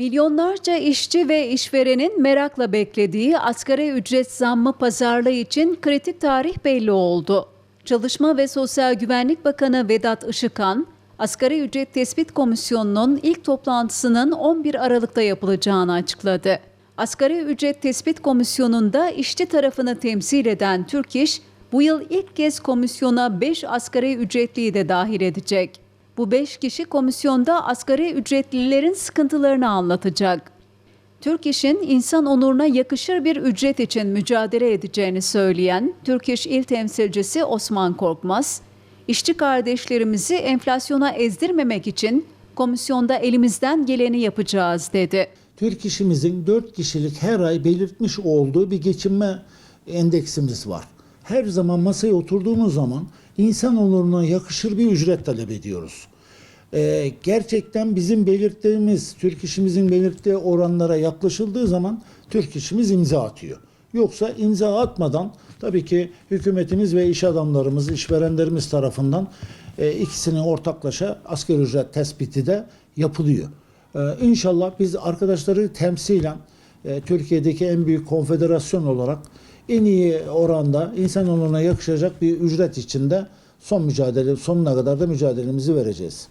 Milyonlarca işçi ve işverenin merakla beklediği asgari ücret zammı pazarlığı için kritik tarih belli oldu. Çalışma ve Sosyal Güvenlik Bakanı Vedat Işıkhan, Asgari Ücret Tespit Komisyonu'nun ilk toplantısının 11 Aralık'ta yapılacağını açıkladı. Asgari Ücret Tespit Komisyonu'nda işçi tarafını temsil eden Türk İş, bu yıl ilk kez komisyona 5 asgari ücretliyi de dahil edecek. Bu 5 kişi komisyonda asgari ücretlilerin sıkıntılarını anlatacak. Türk İş'in insan onuruna yakışır bir ücret için mücadele edeceğini söyleyen Türk İş İl Temsilcisi Osman Korkmaz, işçi kardeşlerimizi enflasyona ezdirmemek için komisyonda elimizden geleni yapacağız dedi. Türk işimizin 4 kişilik her ay belirtmiş olduğu bir geçinme endeksimiz var. Her zaman masaya oturduğumuz zaman insan onuruna yakışır bir ücret talep ediyoruz. Ee, gerçekten bizim belirttiğimiz, Türk işimizin belirttiği oranlara yaklaşıldığı zaman Türk işimiz imza atıyor. Yoksa imza atmadan tabii ki hükümetimiz ve iş adamlarımız, işverenlerimiz tarafından e, ikisinin ortaklaşa asgari ücret tespiti de yapılıyor. Ee, inşallah biz arkadaşları temsilen e, Türkiye'deki en büyük konfederasyon olarak en iyi oranda insan onuruna yakışacak bir ücret içinde son mücadele sonuna kadar da mücadelemizi vereceğiz.